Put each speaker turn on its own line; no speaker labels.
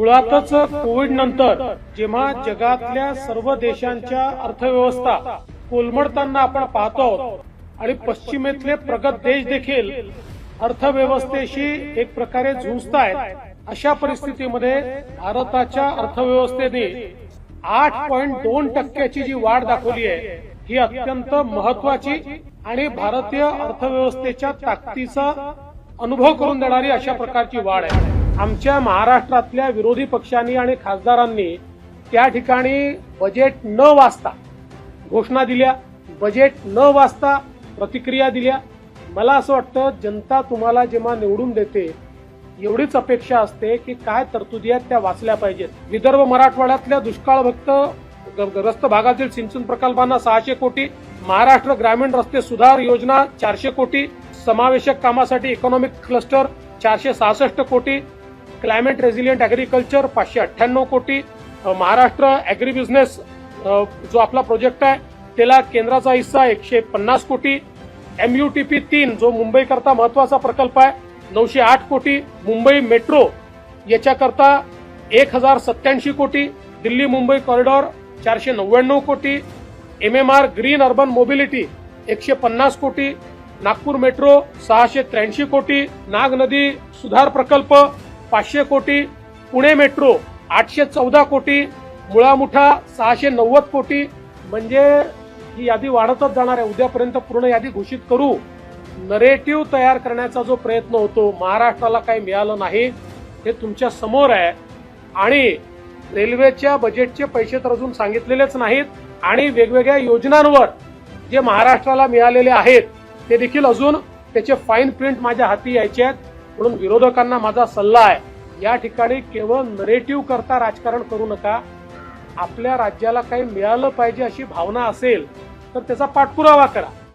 मुळातच कोविड नंतर जेव्हा जगातल्या सर्व देशांच्या अर्थव्यवस्था कोलमडताना आपण पाहतो आणि पश्चिमेतले प्रगत देश देखील अर्थव्यवस्थेशी एक प्रकारे झुंजतायत अशा परिस्थितीमध्ये भारताच्या अर्थव्यवस्थेने आठ पॉईंट दोन टक्क्याची जी वाढ दाखवली आहे ही अत्यंत महत्वाची आणि भारतीय अर्थव्यवस्थेच्या ताकदीचा अनुभव करून देणारी अशा प्रकारची वाढ आहे. आमच्या महाराष्ट्रातल्या विरोधी पक्षांनी आणि खासदारांनी त्या ठिकाणी बजेट न वाचता घोषणा दिल्या बजेट न वाचता प्रतिक्रिया दिल्या. मला असं वाटतं जनता तुम्हाला जेव्हा निवडून देते एवढीच अपेक्षा असते की काय तरतुदी आहेत त्या वाचल्या पाहिजेत. विदर्भ मराठवाड्यातल्या दुष्काळभक्त ग- ग्रस्त भागातील सिंचन प्रकल्पांना सहाशे कोटी महाराष्ट्र ग्रामीण रस्ते सुधार योजना चारशे कोटी समावेशक कामासाठी इकॉनॉमिक क्लस्टर चारशे सहासष्ट कोटी क्लायमेट रेझिलियंट ॲग्रिकल्चर पाचशे अठ्ठ्याण्णव कोटी. महाराष्ट्र ॲग्री बिझनेस जो आपला प्रोजेक्ट आहे त्याला केंद्राचा हिस्सा एकशे पन्नास कोटी. एमयूटीपी तीन जो मुंबईकरता महत्त्वाचा प्रकल्प आहे नऊशे आठ कोटी. मुंबई मेट्रो याच्याकरता एक हजार सत्याऐंशी कोटी. दिल्ली मुंबई कॉरिडॉर चारशे नव्याण्णव कोटी. M M R green urban mobility एकशे पन्नास कोटी. नागपूर मेट्रो सहाशे त्र्याऐंशी कोटी. नाग नदी सुधार प्रकल्प पाचशे कोटी पुणे मेट्रो आठशे चौदा कोटी मुळामुठा सहाशे नव्वद कोटी. म्हणजे ही यादी वाढतच जाणार आहे. उद्यापर्यंत पूर्ण यादी घोषित करू. नरेटिव्ह तयार करण्याचा जो प्रयत्न होतो महाराष्ट्राला काही मिळालं नाही हे तुमच्यासमोर आहे. आणि रेल्वेच्या बजेटचे पैसे तर अजून सांगितलेलेच नाहीत. आणि वेगवेगळ्या योजनांवर जे महाराष्ट्राला मिळालेले आहेत ते देखील अजून त्याचे फाईन प्रिंट माझ्या हाती यायचे आहेत. म्हणून विरोधकांना माझा सल्ला आहे या ठिकाणी केवळ नरेटिव्ह करता राजकारण करू नका. आपल्या राज्याला काही मिळालं पाहिजे अशी भावना असेल तर त्याचा पाठपुरावा करा.